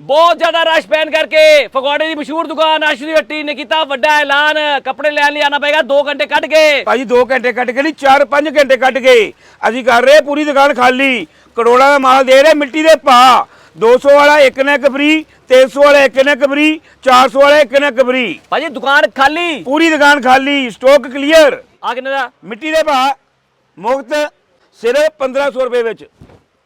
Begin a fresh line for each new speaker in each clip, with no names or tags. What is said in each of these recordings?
ਬਹੁਤ ਜ਼ਿਆਦਾ ਰਸ਼ ਪੈਣ ਕਰਕੇ ਫਗਵਾੜੇ ਦੀ ਮਸ਼ਹੂਰ ਦੁਕਾਨ ਆਸ਼ੂ ਦੀ ਹੱਟੀ ਨੇ ਕੀਤਾ ਵੱਡਾ ਐਲਾਨ। ਕੱਪੜੇ ਲੈਣ ਲਈ ਆਣਾ ਪਏਗਾ 2 ਘੰਟੇ ਕੱਢ ਕੇ।
ਭਾਜੀ 2 ਘੰਟੇ ਕੱਟ ਕੇ ਨਹੀਂ 4-5 ਘੰਟੇ ਕੱਟ ਗਏ ਅਸੀਂ ਕਰ ਰਹੇ ਪੂਰੀ ਦੁਕਾਨ ਖਾਲੀ। ਕਰੋੜਾਂ ਦਾ ਮਾਲ ਦੇ ਰਹੇ ਮਿੱਟੀ ਦੇ ਭਾ 200 ਵਾਲਾ ਇੱਕ ਨਾ ਇੱਕ ਫ੍ਰੀ 300 ਵਾਲਾ ਇੱਕ ਨਾ ਇੱਕ ਫ੍ਰੀ 400 ਵਾਲਾ ਇੱਕ ਨਾ ਇੱਕ ਫ੍ਰੀ
ਭਾਜੀ ਦੁਕਾਨ ਖਾਲੀ।
ਪੂਰੀ ਦੁਕਾਨ ਖਾਲੀ ਸਟਾਕ ਕਲੀਅਰ
ਆ ਕਿੰਨੇ ਦਾ?
ਮਿੱਟੀ ਦੇ ਭਾ ਮੁਫਤ ਸਿਰਫ 1500 ਰੁਪਏ ਵਿੱਚ।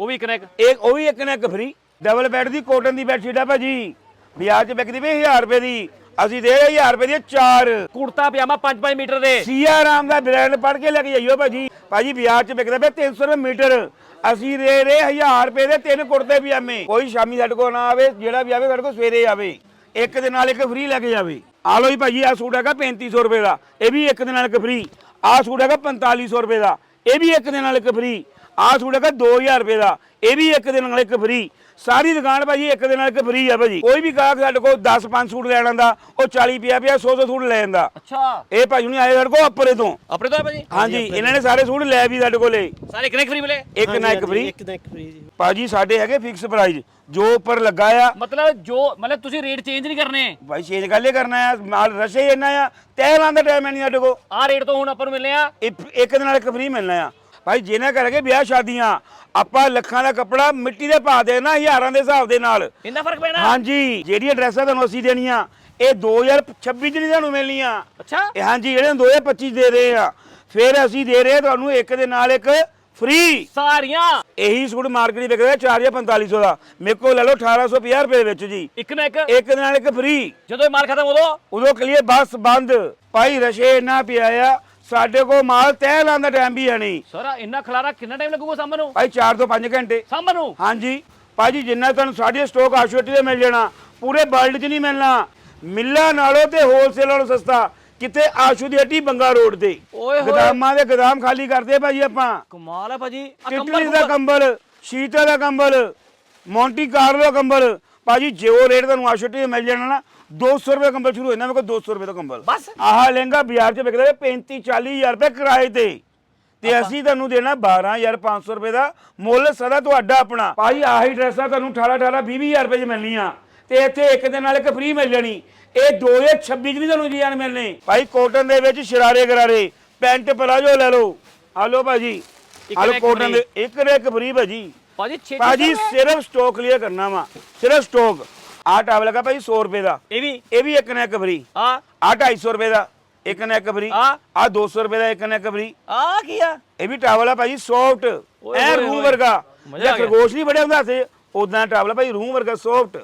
ਉਹ ਵੀ ਕਨੈਕ
ਇੱਕ। ਉਹ ਵੀ ਇੱਕ ਨਾ ਇੱਕ ਫ੍ਰੀ ਡਬਲ ਬੈੱਡ ਦੀ ਕੋਟਨ ਦੀ ਬੈੱਡਸ਼ੀਟ ਆ ਭਾਜੀ। ਬਾਜ਼ਾਰ 'ਚ ਵਿਕਦੀ ਵੀ 1000 ਰੁਪਏ ਦੀ। ਅਸੀਂ ਦੇ ਰਹੇ 1000 ਰੁਪਏ ਦੀ ਚਾਰ।
ਕੁੜਤਾ ਪਜਾਮਾ 5-5 ਮੀਟਰ ਦੇ।
ਸੀਆ ਰਾਮ ਦਾ ਬ੍ਰਾਂਡ ਪੜ ਕੇ ਲੈ ਕੇ ਜਾਈਓ ਭਾਜੀ। ਭਾਜੀ ਬਾਜ਼ਾਰ 'ਚ ਵਿਕਦਾ ਪਿਆ 300 ਰੁਪਏ ਮੀਟਰ। ਅਸੀਂ ਦੇ ਰਹੇ 1000 ਰੁਪਏ ਦੇ ਤਿੰਨ ਕੁੜਤੇ ਪਜਾਮੇ। ਕੋਈ ਸ਼ਾਮੀ ਸਾਡੇ ਕੋਲ ਨਾ ਆਵੇ ਜਿਹੜਾ ਵੀ ਆਵੇ ਸਾਡੇ ਕੋਲ ਸਵੇਰੇ ਆਵੇ। ਇੱਕ ਦੇ ਨਾਲ ਇੱਕ ਫ੍ਰੀ ਲੈ ਕੇ ਜਾਵੇ। ਆ ਲਓ ਜੀ ਭਾਜੀ ਆ ਸੂਟ ਹੈਗਾ 3500 ਰੁਪਏ ਦਾ। ਇਹ ਵੀ ਇੱਕ ਦੇ ਨਾਲ ਇੱਕ ਫ੍ਰੀ ਆ ਸੂਟ ਹੈਗਾ 4500 ਰੁਪਏ ਦਾ। ਇਹ ਵੀ ਇੱਕ ਦੇ ਨਾਲ ਇੱਕ ਫ੍ਰੀ ਆ ਸੂਟ ਹੈਗਾ 2000 ਰੁਪਏ ਦਾ। ਇਹ ਵੀ ਇੱਕ ਦੇ ਨਾਲ ਇੱਕ ਫ੍ਰੀ ਸਾਰੀ ਦੁਕਾਨ ਭਾਜੀ ਇੱਕ ਦੇ ਨਾਲ ਇੱਕ ਫ੍ਰੀ ਆ ਭਾਜੀ। ਕੋਈ ਵੀ ਗਾਹਕ ਸਾਡੇ ਕੋਲ 10 5 ਸੂਟ ਲੈਣ ਆਂਦਾ ਉਹ 40 ਪਿਆ ਪਿਆ 100 100 ਸੂਟ ਲੈ ਜਾਂਦਾ।
ਅੱਛਾ।
ਇਹ ਭਾਜੀ ਨਹੀਂ ਆਏ ਸਾਡੇ ਕੋਲ ਅੱਪਰੇ ਤੋਂ।
ਆਪਣੇ ਤੋਂ ਹੈ ਭਾਜੀ?
ਹਾਂਜੀ ਇਹਨਾਂ ਨੇ ਸਾਰੇ ਸੂਟ ਲੈ ਵੀ ਸਾਡੇ ਕੋਲੇ।
ਸਾਰੇ ਕਨੈਕ ਫ੍ਰੀ ਮਿਲੇ?
ਇੱਕ ਨਾ ਇੱਕ ਫ੍ਰੀ
ਇੱਕ ਨਾ ਇੱਕ ਫ੍ਰੀ ਜੀ।
ਭਾਜੀ ਸਾਡੇ ਹੈਗੇ ਫਿਕਸ ਪ੍ਰਾਈਸ ਜੋ ਉੱਪਰ ਲੱਗਾ ਆ।
ਮਤਲਬ ਜੋ ਮਤਲਬ ਤੁਸੀਂ ਰੇਟ ਚੇਂਜ ਨਹੀਂ ਕਰਨੇ?
ਭਾਈ ਚੇਂਜ ਕਾਲੇ ਕਰਨਾ ਆ। ਮਾਲ ਰਸ਼ੇ ਇੰਨਾ ਆ। ਤੈਅ ਲਾਉਣ ਦਾ ਟਾਈਮ ਨਹੀਂ ਸਾਡੇ ਕੋਲ।
ਆ ਰੇਟ ਤੋਂ ਹੁਣ ਆਪਾਂ ਨੂੰ ਮਿਲਨੇ ਆ।
ਇੱਕ ਇੱਕ ਦੇ ਨਾਲ ਇੱਕ ਫ੍ਰੀ ਮਿਲਣਾ ਆ। ਭਾਈ ਜਿਹਨਾਂ ਕਰਗੇ ਵਿਆਹ ਸ਼ਾਦੀਆਂ ਆਪਾਂ ਲੱਖਾਂ ਦਾ ਕੱਪੜਾ ਮਿੱਟੀ ਦੇ ਭਾਅ ਦੇਣਾ ਹਜ਼ਾਰਾਂ ਦੇ ਹਿਸਾਬ ਦੇ ਨਾਲ।
ਇੰਨਾ ਫ਼ਰਕ ਪੈਣਾ?
ਹਾਂਜੀ ਜਿਹੜੀਆਂ ਡਰੈਸਾਂ ਤੁਹਾਨੂੰ ਅਸੀਂ ਦੇਣੀਆਂ ਇਹ 2026 ਚ ਨਹੀਂ ਤੁਹਾਨੂੰ ਮਿਲਣੀਆਂ।
ਅੱਛਾ।
ਇਹ ਹਾਂਜੀ ਜਿਹੜੇ 2025 ਦੇ ਰਹੇ ਆ। ਫਿਰ ਅਸੀਂ ਦੇ ਰਹੇ ਆ ਤੁਹਾਨੂੰ ਇੱਕ ਦੇ ਨਾਲ ਇੱਕ ਫ੍ਰੀ
ਸਾਰੀਆਂ?
ਇਹੀ ਸੂਟ ਮਾਰਕੀਟ ਵਿਕਦਾ 4 ਜਾਂ 4500 ਦਾ। ਮੇਰੇ ਕੋਲ ਲੈ ਲਓ 1850 ਰੁਪਏ ਦੇ ਵਿੱਚ ਜੀ।
ਇੱਕ ਨਾ ਇੱਕ?
ਇੱਕ ਦੇ ਨਾਲ ਇੱਕ ਫ੍ਰੀ
ਜਦੋਂ ਇਹ ਮਾਲ ਖਤਮ ਉਦੋਂ
ਉਦੋਂ ਕਲੀਏ ਬੱਸ ਬੰਦ। ਭਾਈ ਰਸ਼ੇ ਨਾ ਪਿਆ ਆ ਸਾਡੇ ਕੋਲ ਮਾਲ ਤੈਅ ਲਾਉਣ ਦਾ ਟਾਈਮ ਵੀ ਹੈ ਨਹੀਂ।
ਸਾਰਾ ਇੰਨਾ ਖਲਾਰਾ ਕਿੰਨਾ ਟਾਈਮ ਲੱਗੂਗਾ ਸਾਂਭਣ ਨੂੰ?
ਭਾਈ 4 ਤੋਂ 5 ਘੰਟੇ।
ਸਾਂਭਣ ਨੂੰ?
ਹਾਂਜੀ। ਭਾਜੀ ਜਿੰਨਾ ਤੁਹਾਨੂੰ ਸਾਡੇ ਸਟਾਕ ਆਸ਼ੋਟੀ ਦੇ ਮਿਲ ਜਾਣਾ ਪੂਰੇ ਵਰਲਡ 'ਚ ਨਹੀਂ ਮਿਲਣਾ। ਮਿੱਲਾਂ ਨਾਲੋਂ ਤੇ ਹੋਲਸੇਲ ਨਾਲੋਂ ਸਸਤਾ ਕਿਤੇ ਆਸ਼ੂ ਦੀ ਹੱਟੀ ਬੰਗਾ ਰੋਡ ਤੇ।
ਓਏ ਹੋਏ।
ਗਦਾਮਾਂ ਦੇ ਗਦਾਮ ਖਾਲੀ ਕਰਦੇ ਭਾਜੀ ਆਪਾਂ।
ਕਮਾਲ ਹੈ ਭਾਜੀ। ਆ
ਟਿਟਲੀ ਦਾ
ਕੰਬਲ
ਕੰਬਲ ਸ਼ੀਤਲ ਦਾ ਕੰਬਲ ਮੌਂਟੀ ਕਾਰਲੋ ਕੰਬਲ। ਭਾਜੀ ਜੋ ਰੇਟ ਤੁਹਾਨੂੰ ਆਸ਼ੋਟੀ ਦੇ ਮਿਲ ਜਾਣਾ ਨਾ 200 ਰੁਪਏ ਕੰਬਲ ਸ਼ੁਰੂ ਹੋਣਾ ਮੇਰੇ ਕੋਲ 200 ਰੁਪਏ ਦਾ ਕੰਬਲ
ਬਸ
ਆਹ ਲਹਿੰਗਾ ਬਾਜ਼ਾਰ 'ਚ ਵਿਕਦਾ 35 40000 ਰੁਪਏ ਕਿਰਾਏ ਤੇ ਤੇ ਅਸੀਂ ਤੁਹਾਨੂੰ ਦੇਣਾ 12500 ਰੁਪਏ ਦਾ ਮੁੱਲ ਸਦਾ ਤੁਹਾਡਾ ਆਪਣਾ ਭਾਈ ਆਹੀ ਡਰੈਸਾਂ ਤੁਹਾਨੂੰ 18 18 20000 ਰੁਪਏ 'ਚ ਮਿਲਣੀਆਂ ਤੇ ਇੱਥੇ ਇੱਕ ਦੇ ਨਾਲ ਇੱਕ ਫ੍ਰੀ ਮਿਲ ਜਾਣੀ ਇਹ 2026 'ਚ ਵੀ ਤੁਹਾਨੂੰ ਜੀਆਨ ਮਿਲਣੇ ਭਾਈ ਕੋਟਨ ਦੇ ਵਿੱਚ ਸ਼ਰਾਰੇ ਗਰਾਰੇ ਪੈਂਟ ਪਲਾਜੋ ਲੈ ਲਓ ਆ ਲਓ ਭਾਜੀ
ਇੱਕ
ਆ
ਨਾ
ਲਓ
ਇੱਕ
ਕੋਟਨ। ਦੇ ਇੱਕ ਦੇ ਇੱਕ ਫ੍ਰੀ ਭਾਜੀ
ਭਾਜੀ
ਸਿਰਫ ਸਟਾਕ ਕਲੀਅਰ ਕਰਨਾ ਵਾ ਸਿਰਫ ਸਟਾਕ ਆਹ ਟਾਵਲ ਹੈਗਾ ਭਾਜੀ 100 ਰੁਪਏ ਦਾ।
ਇਹ ਵੀ?
ਇਹ ਵੀ ਇੱਕ ਨਾ ਇੱਕ ਫ੍ਰੀ।
ਆ
ਆ 250 ਰੁਪਏ ਦਾ ਇੱਕ ਨਾ ਇੱਕ ਫ੍ਰੀ।
ਆ
ਆ 200 ਰੁਪਏ ਦਾ ਇੱਕ ਨਾ ਇੱਕ ਫ੍ਰੀ।
ਆ ਕੀ ਆ?
ਇਹ ਵੀ ਟਾਵਲ ਆ ਭਾਜੀ ਸੌਫਟ ਐ
ਹੋਏ
ਰੂਮ
ਹੋਏ।
ਵਰਗਾ
ਮਜ਼ਾ
ਜੇ
ਆ ਗਿਆ।
ਖਰਗੋਸ਼ ਨਹੀਂ ਬੜਿਆ ਹੁੰਦਾ ਸੀ ਉਦਾਂ ਟਾਵਲ ਆ ਭਾਜੀ ਰੂਮ ਵਰਗਾ ਸੌਫਟ